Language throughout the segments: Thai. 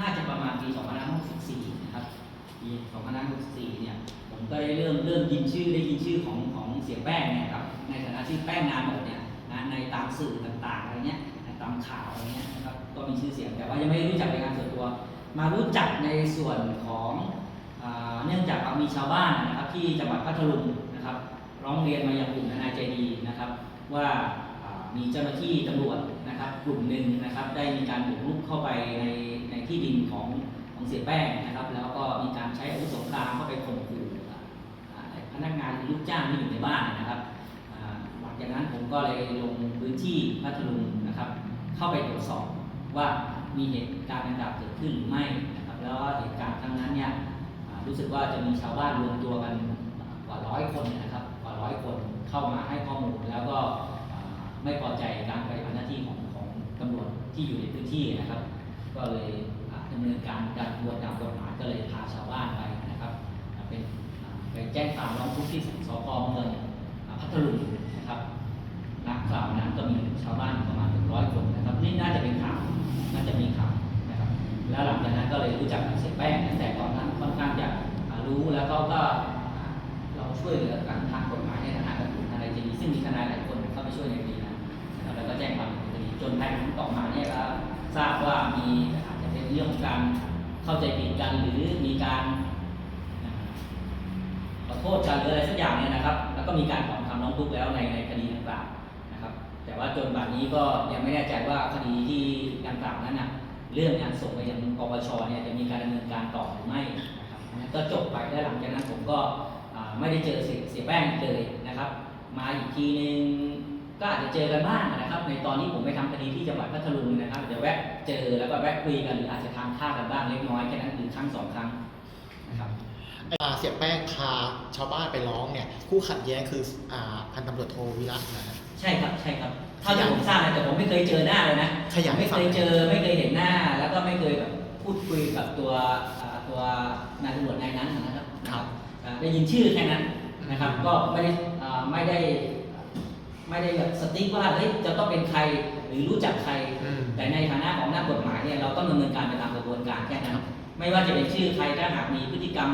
น่าจะประมาณปี 2564 นะครับปี2564 เนี่ย ผมก็ได้เริ่มเริ่มยินชื่อได้ยินชื่อของของเสียแป้งเนี่ยครับ ในฐานะที่แป้งนานหมดเนี่ยนะในตามสื่อต่างๆอะไรเงี้ยตามข่าวอะไรเงี้ยนะครับก็มีชื่อเสียงแต่ว่ายังไม่รู้จักเป็นการส่วนตัว มารู้จักในส่วนของเนื่องจากว่ามีชาวบ้านนะครับที่จังหวัดพัทลุงนะครับร้องเรียนมายังกลุ่มนายใจดีนะครับ ว่ามีเจ้าหน้าที่ตำรวจนะครับกลุ่มหนึ่งนะครับได้มีการบุกรุกเข้าไปใน ที่ดินของของเสียแป้งนะครับ แล้วก็มีการใช้อาวุธสงครามเข้าไปข่มขู่พนักงานหรือลูกจ้างที่อยู่ในบ้านนะครับหลังจากนั้นผมก็เลยลงพื้นที่พัทลุงนะครับ เข้าไปตรวจสอบว่ามีเหตุการณ์ดังกล่าวเกิดขึ้นหรือไม่นะครับ แล้วเหตุการณ์ครั้งนั้นเนี่ยรู้สึกว่าจะมีชาวบ้านรวมตัวกันกว่าร้อยคนนะครับกว่าร้อยคนเข้ามาให้ข้อมูลแล้วก็ไม่พอใจการปฏิบัติหน้าที่ของของตำรวจที่อยู่ในพื้นที่นะครับ ก็เลยอ่าดำเนินการการบวนตามกฎหมายก็เลยพาชาวบ้านไปนะครับเป็นไปแจ้งความร้องทุกข์ที่สพเมืองพัทลุงนะครับนักข่าวนั้นก็มีชาวบ้านประมาณเป็นร้อยคนนะครับ นี่น่าจะเป็นข่าวน่าจะมีข่าวนะครับ แล้วหลังจากนั้นก็เลยรู้จักกับเสียแป้งตั้งแต่ตอนนั้นค่อนข้างจะรู้แล้วก็ก็เราช่วยเหลือกันทางกฎหมายในฐานะกับกลุ่มทนายเจดีซึ่งมีทนายหลายคนเข้าไปช่วยในคดีนั้นนะแล้วก็แจ้งความดำเนินคดีจนภายหลังต่อมาเนี่ยก็ ทราบว่ามีอาจจะเป็นเรื่องของการเข้าใจผิดกันหรือมีการขอโทษกันหรืออะไรสักอย่างเนี่ยนะครับ แล้วก็มีการถอนคำร้องทุกข์แล้วในในคดีดังกล่าวนะครับ แต่ว่าจนบัดนี้ก็ยังไม่แน่ใจว่าคดีที่ดังกล่าวนั้นน่ะเรื่องงานส่งไปยังปปชเนี่ยจะมีการดำเนินการต่อหรือไม่นะครับก็จบไปแล้วหลังจากนั้นผมก็ไม่ได้เจอเสียเสียแป้งเลยนะครับ มาอีกทีนึง ก็อาจจะเจอกันบ้างนะครับ ในตอนที่ผมไปทำคดีที่จังหวัดพัทลุงนะครับจะแวะเจอแล้วก็แวะคุยกันหรืออาจจะทานข้าวกันบ้างเล็กน้อยแค่นั้นหรือครั้งสองครั้งนะครับอ่าเสียแป้งพาชาวบ้านไปร้องเนี่ยคู่ขัดแย้งคืออ่าพันตำรวจโทวิรัตน์นะฮะใช่ครับใช่ครับเท่าที่ผมทราบนะแต่ผมไม่เคยเจอหน้าเลยนะขยายให้ไม่ฟัเคงยเจอไม่เคยเห็นหน้า แล้วก็ไม่เคยแบบพูดคุยกับตัวอ่าตัวนายตำรวจนายนั้นนะครับครับอ่าได้ยินชื่อแค่นั้นนะครับ ก็ไม่ได้อ่าไม่ได้ ไม่ได้แบบสติ๊กว่าเฮ้ยจะต้องเป็นใครหรือรู้จักใคร อืม แต่ในฐานะของนักกฎหมายเนี่ยเราต้องดำเนินการไปตามกระบวนการแค่นั้นไม่ว่าจะเป็นชื่อใครถ้าหากมีพฤติกรรม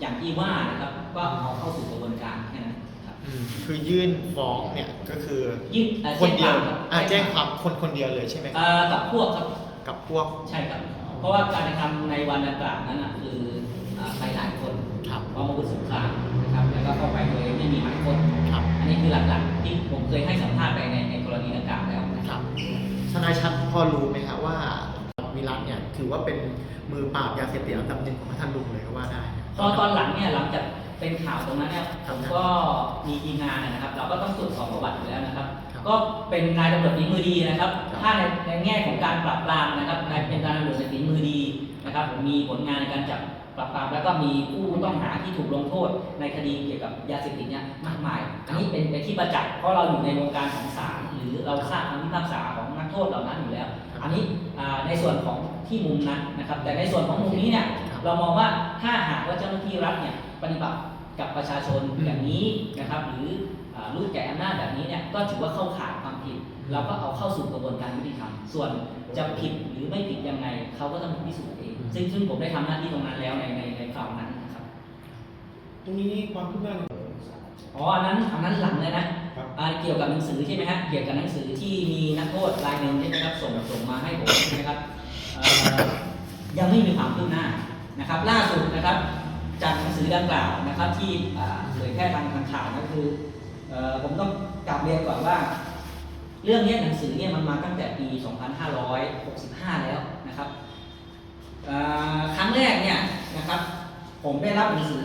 อย่างที่ว่านะครับก็เอาเข้าสู่กระบวนการแค่นั้นครับอืมคือยื่นฟ้องเนี่ยก็คือยื่นอ่อคนเดียวแจ้งความอ่าครับแจ้งความคนคนเดียวเลยใช่ไหมครับเอ่อกับพวกครับ กับพวก ใช่ครับ เพราะว่าการกระทำในวันดังกล่าวนั้นนะคืออ่า ไปหลายคนครับเพราะมาวุธสงครามนะครับแล้วก็เข้าไปโดยไม่มีหมายค้นครับอันนี้คือหลักๆที่ผมเคยให้สัมภาษณ์ไปในในกรณีดังกล่าวแล้วนะคครัรับบทนายชัดพอรู้ไหมครับว่าวิรัตน์เนี่ยถือว่าเป็นมือปราบยาเสพติดอันดับหนึ่งของพัทลุงเลยก็ว่าได้นะพอตอนหลังเนี่ยหลังจากเป็นข่าวตรงนั้นเนี่ยครัผบมก็มีทีมงานนะครับ เราก็ต้องตรวจสอบประวัติอยู่แล้วนะครับครับ ก็เป็นนายตำรวจฝีมือดีนะครับครับ ถ้าในในแง่ของการปราบปรามนะครับนายเป็นนายตำรวจฝีมือดีนะครับมีผลงานในการจับปราบปรามแล้วก็มีผู้ต้องหาที่ถูกลงโทษในคดีเกี่ยวกับยาเสพติดเนี่ยมากมาย อันนี้เป็นเป็นที่ประจักษ์เพราะเราอยู่ในวงการของศาลหรือเราทราบคำพิพากษาของนักโทษเหล่านั้นอยู่แล้ว อันนี้อ่าในส่วนของที่มุมนั้นนะครับ แต่ในส่วนของมุมนี้เนี่ยครับเรามองว่าถ้าหากว่าเจ้าหน้าที่รัฐเนี่ยปฏิบัติกับประชาชนอืมแบบนี้นะครับ หรืออ่า รู้แก่อำนาจแบบนี้เนี่ยก็ถือว่าเข้าข่ายความผิด เราก็เอาเข้าสู่กระบวนการยุติธรรมส่วนจะผิดหรือไม่ผิดยังไงเขาก็ต้องพิสูจน์เอง ซึ่งซึ่งผมได้ทำหน้าที่ตรงนั้นแล้วในในในคราวนั้นนะครับ ตรงนี้ความคืบหน้าในอ๋ออันนั้นอันนั้นหลังเลยนะครับอ่าเกี่ยวกับหนังสือใช่ไหมฮะเกี่ยวกับหนังสือที่มีนักโทษรายหนึ่งใช่ไหมครับส่งส่งมาให้ผมใช่ไหมครับเอ่อยังไม่มีความคืบหน้านะครับ ล่าสุดนะครับจากหนังสือดังกล่าวนะครับที่อ่าเผยแพร่ทางทางข่าวก็คือเอ่อ ผมต้องกลับเรียนก่อนว่า เรื่องเนี้ยหนังสือเนี่ยมันมาตั้งแต่ปี 2565 แล้วนะครับเอ่อครั้งแรกเนี่ยนะครับ ผมได้รับหนังสือ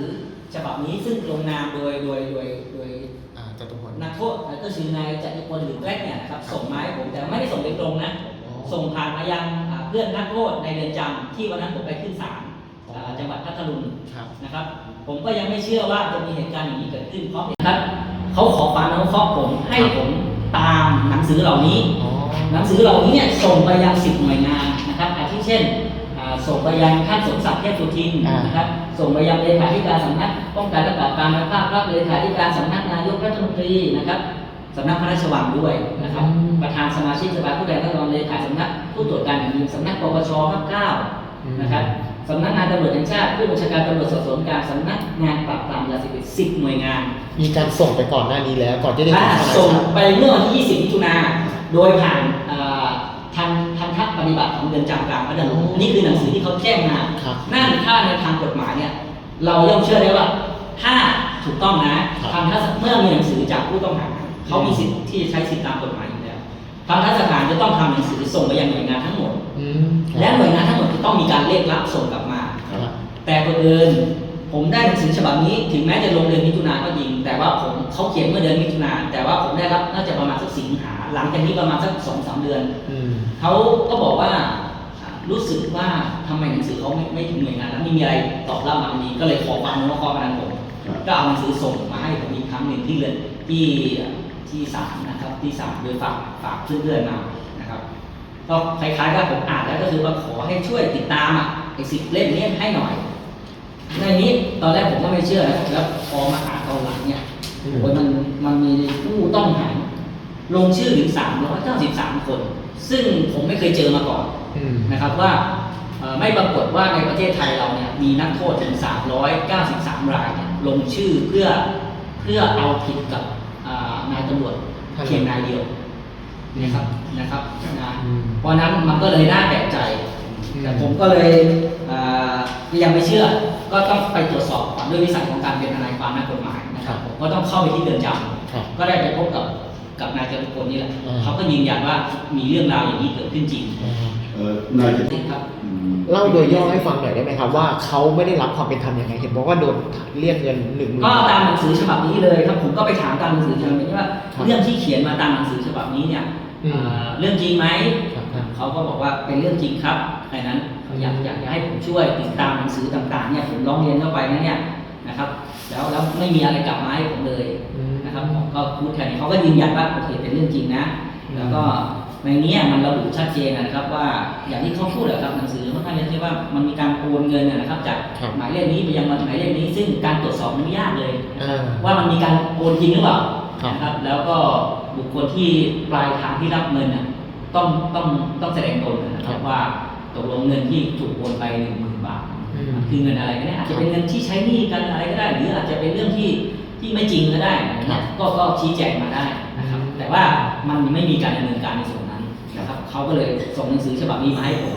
ฉบับนี้ซึ่งลงนามโดยโดยโดยโดยอ่าจตุพลนักโทษก็คือนายจตุพลหรือแกล้กเนี่ยนะครับส่งมาให้ผมแต่ไม่ได้ส่งโดยตรงนะอ๋อส่งผ่านมายังอ่าเพื่อนนักโทษในเรือนจำที่วันนั้นผมไปขึ้นศาลอ่าจังหวัดพัทลุงครับนะครับ ผมก็ยังไม่เชื่อว่าจะมีเหตุการณ์อย่างนี้เกิดขึ้นเพราะนะครับ เขาขอความอนุเคราะห์ผมให้ผมตามหนังสือเหล่านี้อ๋อหนังสือเหล่านี้เนี่ยส่งไปยังสิบหน่วยงานนะครับอาทิเช่นอ่าส่งไปยังท่านสมศักดิ์เทพสุทินอ่านนะครับส่งไปยังเลขาธิการสำนักป้องกันและปราบปรามและภาพรับเลขาธิการสำนักนายกรัฐมนตรีนะครับสำนักพระราชวังด้วยนะครับ ประธานสมาชิกสภาผู้แทนราษฎรเลขาสำนักผู้ตรวจการแผ่นดินสำนักปปชภาคเก้าอืม นะครับสำนักงานตำรวจแห่งชาติผู้บัญชาการตำรวจสอบสวนกลารสำนักงานปราบปรามยาเสพติดสิบหน่วยงาน มีการส่งไปก่อนหน้านี้แล้ว ก่อนที่จะถ้าถึงทนายส่งชัดไปเมื่อวันที่ 20มิถุนาโดยผ่านเอ่อทันทันทักปฏิบัติของเรือนจำกลางพระนครอันนี้คือหนังสือที่เขาแจ้งมาครับนั่นถ้าในทางกฎหมายเนี่ยเราย่อมเชื่อได้ว่าถ้าถูกต้องนะครับทางทัศเมื่อมีหนังสือจากผู้ต้องหาเขามีสิทธิ์ที่จะใช้สิทธิตามกฎหมายอยู่แล้วทางทัศการจะต้องทำหนังสือส่งไปยังหน่วยงานทั้งหมดอืมครับและหน่วย ต้องมีการเรียกรับส่งกลับมาครับแต่คนอื่นผมได้หนังสือฉบับนี้ถึงแม้จะลงเดือนมิถุนาก็จริง แต่ว่าผมเขาเขียนเมื่อเดือนมิถุนาแต่ว่าผมได้รับน่าจะประมาณสักสิงหาหลังจากนี้ประมาณสักสองสามเดือนอืมเขาก็บอกว่าอ่ารู้สึกว่าทำไมหนังสือเขาไม่ไม่ถึงหน่วยงานแล้วไม่มีอะไรตอบรับมาอันนี้ก็เลยขอความอนุเคราะห์มาทางผมครับก็เอาหนังสือส่งมาให้ผมอีกครั้งหนึ่งที่เรือนที่ที่ศาลนะครับที่ศาลโดยฝากฝากเพื่อนๆมานะครับ ก็คล้ายๆกับผมอ่านแล้วก็คือว่าขอให้ช่วยติดตามอะไอ้สิบเล่มนี้ให้หน่อย ในนี้ตอนแรกผมก็ไม่เชื่อนะแล้วพอมาอ่านตอนหลังเนี่ยอืมโอ้ยมันมันมีผู้ต้องหาลงชื่อถึง393คน ซึ่งผมไม่เคยเจอมาก่อนอืมนะครับว่าเอ่อไม่ปรากฏว่าในประเทศไทยเราเนี่ยมีนักโทษถึง 393 รายเนี่ยลงชื่อเพื่อเพื่อเอาผิดกับอ่านายตำรวจเพียงนายเดียว นะครับนะครับนะอืมเพราะฉะนั้นมันก็เลยน่าแปลกใจอืมแต่ผมก็เลยอ่ายังไม่เชื่อ ก็ต้องไปตรวจสอบก่อนด้วยวิสัยของการเป็นทนายความนักกฎหมายนะครับผมก็ต้องเข้าไปที่เรือนจครับำก็ได้ไปพบกับกับนายจตุพลนี่แหละอ่าเขาก็ยืนยันว่ามีเรื่องราวอย่างนี้เกิดขึ้นจริงอ่าเออ นายจะครับอืมเล่าโดยย่อให้ฟังหน่อยได้ไหมครับ ว่าเขาไม่ได้รับความเป็นธรรมยังไงเห็นบอกว่าโดนเรียกเงินหนึ่งหมื่นก็ตามหนังสือฉบับนี้เลยครับผมก็ไปถามตามหนังสือฉบับนี้ว่าครับเรื่องที่เขียนมาตามหนังสือฉบับนี้เนี่ยอืมเอ่อเรื่องจริงไหมครับครับเขาก็บอกว่าเป็นเรื่องจริงครับแค่นั้นเขาอยากอยากจะให้ผมช่วยติดตามหนังสือต่างๆเนี่ยผมร้องเรียนเข้าไปนะเนี่ยนะครับ แล้วแล้วไม่มีอะไรกลับมาให้ผมเลยอืมนะครับผมก็พูดแค่นี้เขาก็ยืนยันว่าโอเคเป็นเรื่องจริงนะอืมแล้วก็ ในเนี้ยมันระบุชัดเจนนะครับว่าอย่างที่เขาพูดอะครับหนังสือค่อนข้างจะใช่ว่ามันมีการโอนเงินอะนะครับจากครับหมายเลขนี้ไปยังหมายเลขนี้ ซึ่งการตรวจสอบมันไม่ยากเลยอ่าว่ามันมีการโอนจริงหรือเปล่าครับนะครับแล้วก็บุคคลที่ปลายทางที่รับเงินน่ะต้องต้องต้องแสดงตนนะครับว่าตกลงเงินที่ถูกโอนไปหนึ่งหมื่นบาทอืมมันคือเงินอะไรก็ได้อาจจะเป็นเงินที่ใช้หนี้กันอะไรก็ได้ หรืออาจจะเป็นเรื่องที่ที่ไม่จริงก็ได้นะครับก็ก็ชี้แจงมาได้นะครับแต่ว่ามันไม่มีการดำเนินการในส่วนนั้นนะครับ เขาก็เลยส่งหนังสือฉบับนี้มาให้ผม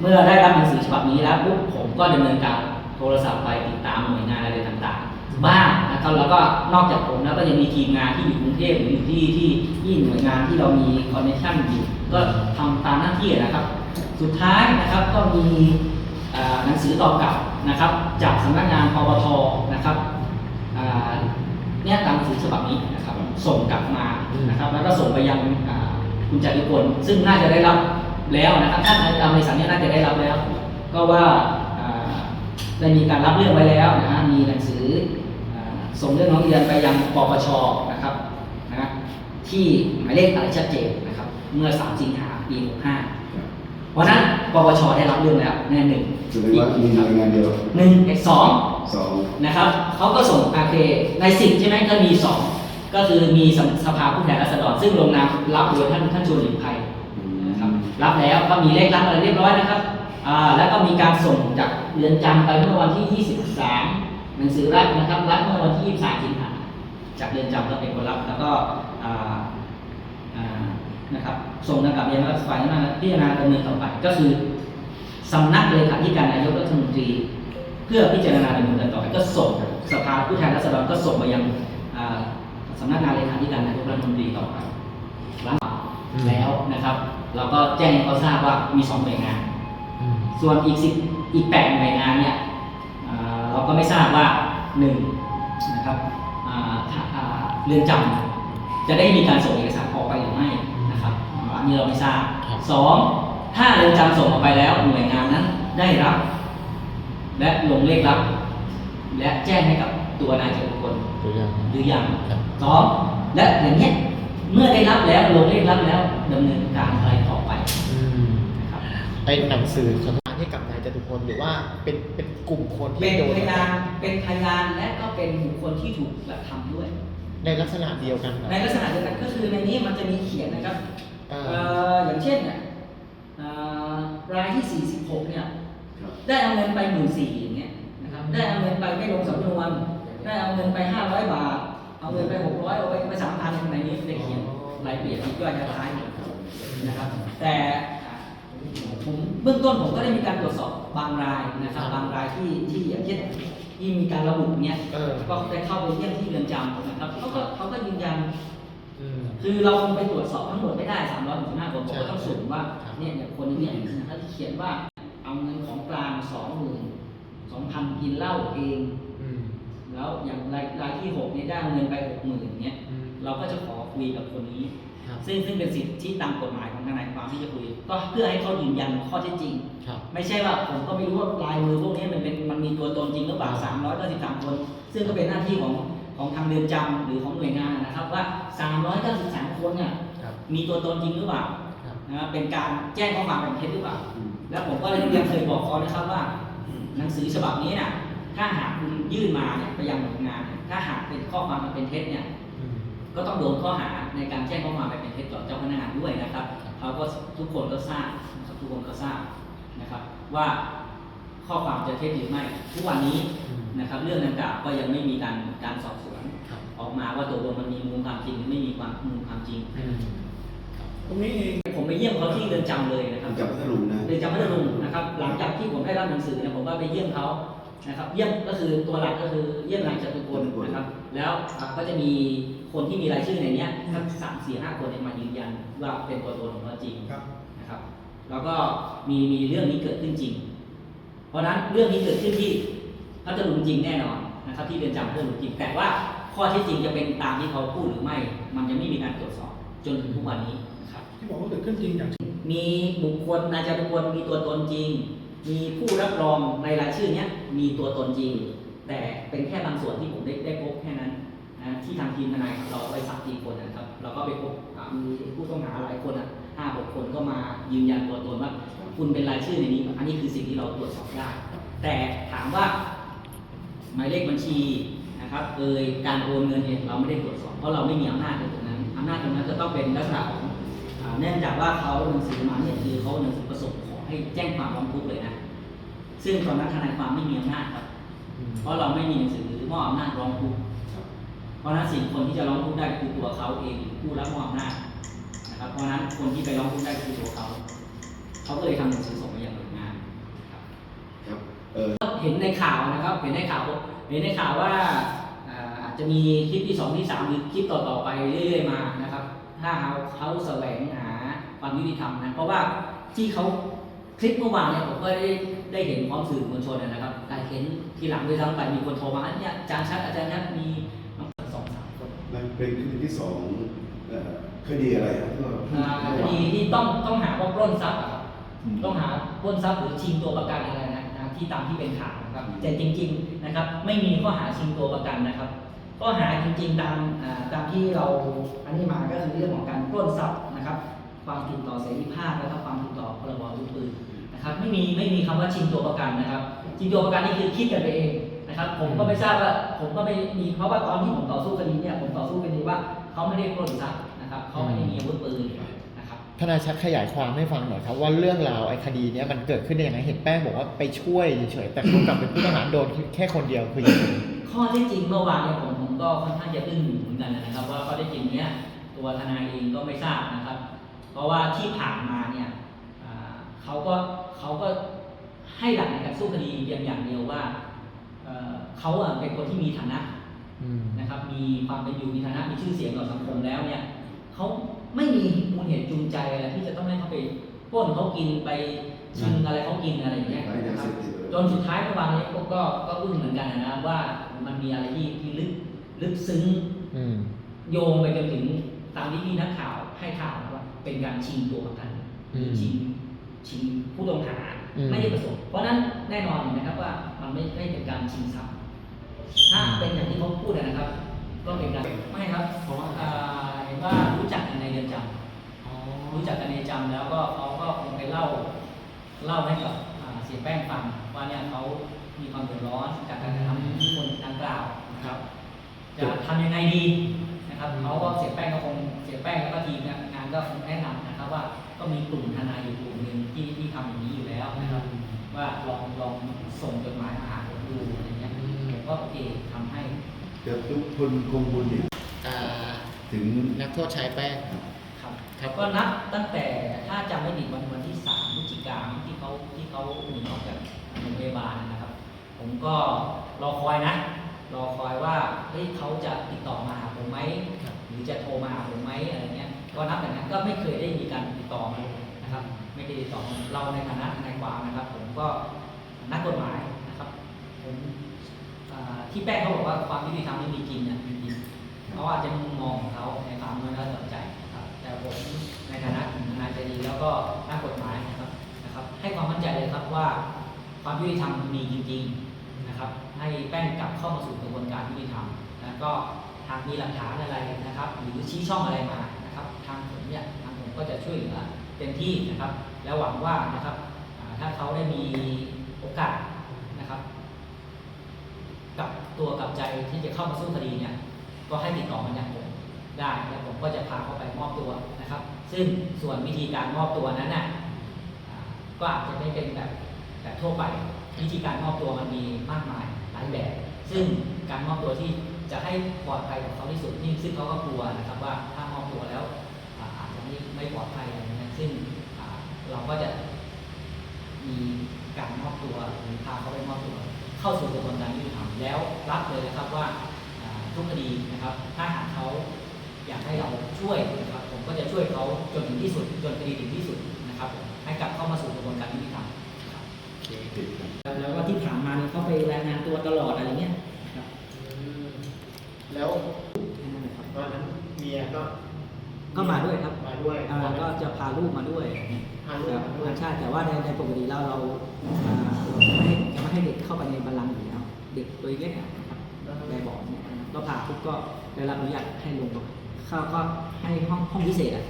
เมื่อได้รับหนังสือฉบับนี้แล้วปุ๊บผมก็ดำเนินการโทรศัพท์ไปติดตามหน่วยงานอะไรต่างๆบ้างนะครับแล้วก็นอกจากผมแล้วก็ยังมีทีมงานที่อยู่กรุงเทพหรืออยู่ที่ที่ที่หน่วยงานที่เรามีคอนเนคชั่นอยู่ก็ทำตามหน้าที่นะครับ สุดท้ายนะครับก็มีหนังสือตอบกลับนะครับ จากสำนักงานปปทนะครับเนี่ยตามหนังสือฉบับนี้นะครับส่งกลับมานะครับ แล้วก็ส่งไปยังา คุณจตุพลซึ่งน่าจะได้รับแล้วนะครับท่านตามในสัญญาน่าจะได้รับแล้ว ก็ว่าอ่าได้มีการรับเรื่องไว้แล้วนะฮะมีหนังสืออ่าส่งเรื่องน้องเรียนไปยังปปชนะครับนะที่หมายเลขอะไรชัดเจนนะครับเมื่อ 3 สิงหาปี 65 เพราะฉะนั้นปปชได้รับเรื่องแล้วแน่หนึ่งแสดงว่ามีหน่วยงานเดียวหนึ่งเอกสองสองนะครับเขาก็ส่งอาเคในสิบใช่ไหมก็มีสอง ก็คือมีสภาผู้แทนราษฎรซึ่งลงนามรับโดยท่านท่านชวนหลีกภัยนะครับรับแล้วก็มีเลขรับอะไรเรียบร้อยนะครับอ่าแล้วก็มีการส่งจากเรือนจำไปเมื่อวันที่ 23 หนังสือรับนะครับรับเมื่อวันที่ 23 สิงหาจากเรือนจำก็เป็นคนรับแล้วก็อ่าอ่านะครับส่งนกลับยังรัฐฝ่ายนั้นพิจารณาดำเนินต่อไปก็คือสำนักเลขาธิการนายกรัฐมนตรี เพื่อพิจารณาดำเนินต่อไปก็ส่งสภาผู้แทนราษฎรก็ส่งไปยังอ่า สำนักงานเลขาธิการนายกรัฐมนตรีต่อไปหลังแล้วนะครับ เราก็แจ้งให้เขาทราบว่ามีสองหน่วยงานอืมส่วนอีกสิบอีกแปดหน่วยงานเนี่ยอ่าเราก็ไม่ทราบว่าหนึ่งนะครับอ่าถ้าอ่าเรือนจำจะได้มีการส่งเอกสารออกไปหรือไม่นะครับอันนี้เราไม่ทราบครับสองถ้าเรือนจำส่งออกไปแล้วหน่วยงานนั้นได้รับ และลงเลขรับ และแจ้งให้กับ ตัวนายจตุพลตัวอย่างหรือยังครับสองและอย่างเนี้ยเมื่อได้รับแล้วลงเลขรับแล้วดำเนินการอะไรต่อไปอืมนะครับไอ้หนังสือสำนักให้กับนายจตุพลหรือว่าเป็นเป็นกลุ่มคนที่เป็นโดนพยานเป็นพยานและก็เป็นบุคคลที่ถูกกระทำด้วย ในลักษณะเดียวกันครับในลักษณะเดียวกันก็คือในนี้มันจะมีเขียนนะครับอ่าเอ่ออย่างเช่นเนี่ยเอ่อรายที่ 46 เนี่ย ได้เอาเงินไปหมื่นสี่อย่างเงี้ยนะครับ ได้เอาเงินไปไม่ลงสำนวน ได้เอาเงินไปห้าร้อยบาท เอาเงินไปหกร้อยเอาไปไปสามพันในนี้ได้เขียนรายละเอียดยิบย่อยท้ายนะครับ แต่ผมเบื้องต้นผมก็ได้มีการตรวจสอบบางรายนะครับ บางรายที่ที่อย่างเช่นที่มีการระบุเนี้ยเออก็ได้เข้าไปเยี่ยมที่เรือนจำนะครับเขาก็เขาก็ยืนยันอืมคือเราคงไปตรวจสอบทั้งหมดไม่ได้ 3 6 5คนผมก็ต้องสุ่มว่าครับเนี่ยเนี่ยคนนี้เนี่ยนะครับที่เขียนว่าเอาเงินของกลางสองหมื่นสองพันกินเหล้าเองอืม แล้วอย่างรายรายที่หกเนี่ยได้เงินไปหกหมื่นเนี่ยอืมเราก็จะขอคุยกับคนนี้ครับซึ่งซึ่งเป็นสิทธิตามกฎหมายของทนายความที่จะคุย ก็เพื่อให้เขายืนยันข้อเท็จจริงครับไม่ใช่ว่าผมก็ไม่รู้ว่าลายมือพวกนี้มันเป็นมันมีตัวตนจริงหรือเปล่า3 9 3คน ซึ่งก็เป็นหน้าที่ของของทางเรือนจำหรือของหน่วยงานนะครับว่า393คนเนี่ยครับมีตัวตนจริงหรือเปล่าครับนะครับเป็นการแจ้งข้อความเป็นเท็จหรือเปล่าอืมแล้วผมก็ยังเคยบอกเขานะครับว่า หนังสือฉบับนี้น่ะ ถ้าหากคุณยื่นมาเนี่ยไปยังหน่วยงานเนี่ยถ้าหากเป็นข้อความมันเป็นเท็จเนี่ยอืมก็ต้องโดนข้อหาในการแจ้งข้อความไปเป็นเท็จต่อเจ้าพนักงานด้วยนะครับครับเขาก็ทุกคนก็ทราบนะครับทุกคนก็ทราบนะครับ ว่าข้อความจะเท็จหรือไม่ ทุกวันนี้อืมนะครับ เรื่องดังกล่าวก็ยังไม่มีการการสอบสวนครับออกมาว่าตกลงมันมีมูลความจริงหรือไม่มีความมูลความจริงอืมตรงนี้เองผมไปเยี่ยมเขาที่เรือนจำเลยนะครับจับพัทลุงนะเรือนจำพัทลุงนะครับ หลังจากที่ผมได้รับหนังสือเนี่ยผมก็ไปเยี่ยมเขา นะครับเยี่ยมก็คือตัวหลักก็คือเยี่ยมนายจตุพลนะครับ แล้วอะก็จะมีคนที่มีรายชื่อในเนี้ยสักสามสี่ห้าคนเนี่ยมายืนยันว่าเป็นตัวตนของเขาจริงครับนะครับ แล้วก็มีมีเรื่องนี้เกิดขึ้นจริง เพราะฉะนั้นเรื่องนี้เกิดขึ้นที่พัทลุงจริงแน่นอนนะครับ ที่เรือนจำพัทลุงจริง แต่ว่าข้อที่จริงจะเป็นตามที่เขาพูดหรือไม่ มันยังไม่มีการตรวจสอบจนถึงทุกวันนี้นะครับที่บอกว่าเกิดขึ้นจริงอย่างมีบุคคลนายจตุพลมีตัวตนจริง มีผู้รับรองในรายชื่อนี้มีตัวตนจริง แต่เป็นแค่บางส่วนที่ผมได้ได้พบแค่นั้นนะที่ทางทีมทนายของเราไปสักกี่คนนะครับ เราก็ไปพบมีผู้ต้องหาหลายคนอะห้าหกคนก็มายืนยันตัวตนว่า คุณเป็นรายชื่อในนี้ อันนี้คือสิ่งที่เราตรวจสอบได้ แต่ถามว่าหมายเลขบัญชีนะครับเอยการโอนเงินเนี่ยเราไม่ได้ตรวจสอบเพราะเราไม่มีอำนาจในตรงนั้นอำนาจตรงนั้นจะต้องเป็นลักษณะของอ่าเนื่องจากว่าเขาหนังสือมาเนี่ยคือเขาหนังสือประสงค์ขอ ให้แจ้งความร้องทุกข์เลยนะ ซึ่งตอนนั้นทนายความไม่มีอำนาจครับอืมเพราะเราไม่มีหนังสือมอบอำนาจร้องทุกข์เพราะฉะนั้นสิ่งคนที่จะร้องทุกข์ได้คือตัวเขาเองหรือผู้รับมอบอำนาจนะครับ เพราะฉะนั้นคนที่ไปร้องทุกข์ได้คือตัวเขา เขาก็เลยทำหนังสือส่งไปยังหน่วยงานครับครับเออเห็นในข่าวนะครับ เห็นในข่าวเห็นในข่าวว่าอ่าอาจจะมีคลิปที่สองที่สามหรือคลิปต่อๆไปเรื่อยๆมานะครับ ถ้าเขาเขาแสวงหาความยุติธรรมนะ เพราะว่าที่เขา คลิปเมื่อวานเนี่ยผมก็ได้ได้เห็นพร้อมสื่อมวลชนนะครับแต่เห็นทีหลังด้วยซ้ำไปมีคนโทรมาอันเนี้ยอาจารย์ชัดอาจารย์ชัดมีน้องสองสามคนมันเป็นคดีที่สองเอ่อคดีอะไรครับที่เราพูดอ่าคเมื่อวานดีที่ต้องต้องหาว่าปล้นทรัพย์อะครับต้องหาปล้นทรัพย์หรือชิงตัวประกันอะไรนะนะที่ตามที่เป็นข่าวนะครับแต่จริง ๆนะครับ ไม่มีข้อหาชิงตัวประกันนะครับข้อหาจริงๆตามอ่าตามที่เราอันนี้มาก็คือเรื่องของการปล้นทรัพย์นะครับ ความผิดต่อเสรีภาพและก็ความผิดต่อพรบอาวุธปืนนะครับไม่มีไม่มีคำว่าชิงตัวประกันนะครับชิงตัวประกันนี่คือคิดกันไปเองนะครับผมก็ไม่ทราบว่าผมก็ไม่มีเพราะว่าตอนที่ผมต่อสู้คดีเนี่ยผมต่อสู้คดีว่าเขาไม่ได้ปล้นทรัพย์นะครับเขาไม่ได้มีอาวุธปืนนะครับทนายชัดขยายความให้ฟังหน่อยครับว่าเรื่องราวไอ้คดีเนี้ยมันเกิดขึ้นได้ยังไงเห็นแป้งบอกว่าไปช่วยเฉยๆแต่เขากลับเป็นผู้ต้องหาโดนแค่คนเดียวคือยังไงข้อที่จริงเมื่อวานเนี่ยผมผมก็ค่อนข้างจะอึ้งอยู่เหมือนกันนะครับ ว่าข้อที่จริงเนี้ยตัวทนายเองก็ไม่ทราบนะครับ เพราะว่าที่ผ่านมาเนี่ยอ่าเขาก็เขาก็ให้หลักในการสู้คดีเพียงอย่างเดียวว่าเอ่อเขาอะเป็นคนที่มีฐานะอืมนะครับ มีความเป็นอยู่มีฐานะมีชื่อเสียงต่อสังคมแล้วเนี่ยเขาไม่มีมูลเหตุจูงใจอะไรที่จะต้องให้เขาไปปล้นเขากินไปชิงอะไรเขากินอะไรอย่างเงี้ยขายยานะคเสรับพติดเลยจนสุดท้ายเมื่อวานนี้ก็ก็ก็อึ้งเหมือนกันนะว่ามันมีอะไรที่ที่ลึกลึกซึ้งอืมโยงไปจนถึงตามที่พี่นักข่าวให้ข่าวนะว่า เป็นการชิงตัวประกันอืมชิงชิงผู้ต้องหาอืมไม่ได้ประสงค์เพราะฉะนั้นแน่นอนนะครับว่ามันไม่ไม่เป็นการชิงทรัพย์ถ้าเป็นอย่างที่เขาพูดนะครับ ก็เป็นการไม่ครับเพราะว่าอ่าเห็นว่ารู้จักกันในเรือนจำรู้จักกันในจำแล้วก็เขาก็คงไปเล่าเล่าให้กับอ่าเสียแป้งฟังว่าเนี่ยเขามีความเดือดร้อนจากการกระทำของบุคคนดังกล่าวนะครับจะทำยังไงดีนะครับเขาก็เสียแป้งก็คงเสียแป้งแล้วก็ทีมงา นก็แนะนำนะครับว่าก็มีกลุ่มทนายอยู่กลุ่มหนึ่งที่ที่ทำอย่างนี้อยู่แล้วนะครับวว่าลองลองส่งจดหมายมาหาผมดูอะไรเงี้ยผมก็โอเคทำให้จะทุกคนคงบุญเนี่ยอ่าถึงนักโทษชายแป้งครับครับ ก็นับตั้งแต่ถ้าจำไม่ผิดวันวันที่สามพฤศจิกายนที่เขาที่เขาหนีออกจากโรงพยาบาลนะครับ ผมก็รอคอยนะ รอคอยว่าเฮ้ยเขาจะติดต่อมาหาผมไหมครับหรือจะโทรมาหาผมไหมอะไรเงี้ย ก็ไม่เคยได้มีการติดต่อมาเลยนะครับ ไม่ได้ติดต่อมาเราในฐานะนายความนะครับ ผมก็นักกฎหมายนะครับผมที่แป้งเขาบอกว่าความยุติธรรมไม่มีจริงเนี่ยมีจริงเขาอาจจะมุมมองของเขาในความน้อยน้อยต่อใจนะครับ แต่ผมในฐานะทนายใจดีแล้วก็นักกฎหมายนะครับนะครับ ให้ความมั่นใจเลยครับว่าความยุติธรรมมีจริง ๆนะครับ ให้แป้งกลับเข้ามาสู่กระบวนการยุติธรรมแล้วก็หากมีหลักฐานอะไรนะครับ หรือชี้ช่องอะไรมา ทางผมเนี่ยทางผมก็จะช่วยเหลือเต็มที่นะครับ แล้วหวังว่านะครับถ้าเขาได้มีโอกาสนะครับ กับตัวกับใจที่จะเข้ามาสู้คดีเนี่ยก็ให้ติดต่อมาอย่างผมได้แล้วผมก็จะพาเขาไปมอบตัวนะครับ ซึ่งส่วนวิธีการมอบตัวนั้นน่ะก็อาจจะไม่เป็นแบบแบบทั่วไป วิธีการมอบตัวมันมีมากมายหลายแบบ ซึ่งการมอบตัวที่จะให้ปลอดภัยกับเขาที่สุดนี่ซึ่งเขาก็กลัวนะครับว่าถ้ามอบตัวแล้ว ไม่ไม่ปลอดภัยอะไรเงี้ยซึ่งอ่าเราก็จะมีการมอบตัวหรือพาเขาไปมอบตัว เข้าสู่กระบวนการยุติธรรมแล้วรับเลยนะครับว่าอ่าทุกคดีนะครับ ถ้าหากเขาอยากให้เราช่วยนะครับ ผมก็จะช่วยเขาจนถึงที่สุด จนคดีถึงที่สุดนะครับผมให้กลับเข้ามาสู่กระบวนการยุติธรรมครับโอเคติดครับแล้วก็ที่ผ่านมาเนี่ยเขาไปรายงานตัวตลอดอะไรเงี้ยนะครับแล้วตอนนั้นเมียก็ ก็มาด้วยครับมาด้วยอ่าก็จะพาลูกมาด้วยอะไรเงี้ยพาลูกมาด้วยใช่แต่ว่าในในปกติแล้วเราอ่าไม่ให้จะไม่ให้เด็กเข้าไปในบัลลังก์อยู่แล้วเด็กตัวเล็กๆอะนะครับในบ่อเนี่ยก็พาปุ๊บก็ได้รับอนุญาตให้ลงมาเข้าก็ให้ห้องห้องพิเศษอะ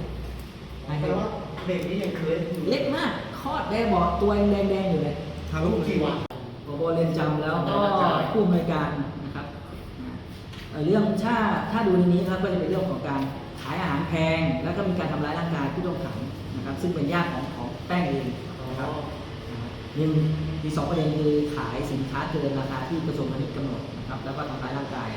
ให้แปลให้ว่าเด็กนี้ยังเล็กอยู่เล็กมากคลอดได้บ่อตัวแดงๆอยู่เลยทาลูกกี่วันผบเรียนจำแล้วก็อาจารย์ผู้อำนวยการนะครับเอ่อเรื่องถ้าถ้าดูในนี้ครับก็จะเป็นเรื่องของการขายอาหารแพง แล้วก็มีการทำร้ายร่างกายผู้ต้องขังนะครับ ซึ่งเป็นญาติของของแป้งเองนะครับหนึ่งมีสองประเด็นคือขายสินค้าเกินราคาที่กระทรวงพาณิชย์กำหนดนะครับ แล้วก็ทำร้ายร่างกาย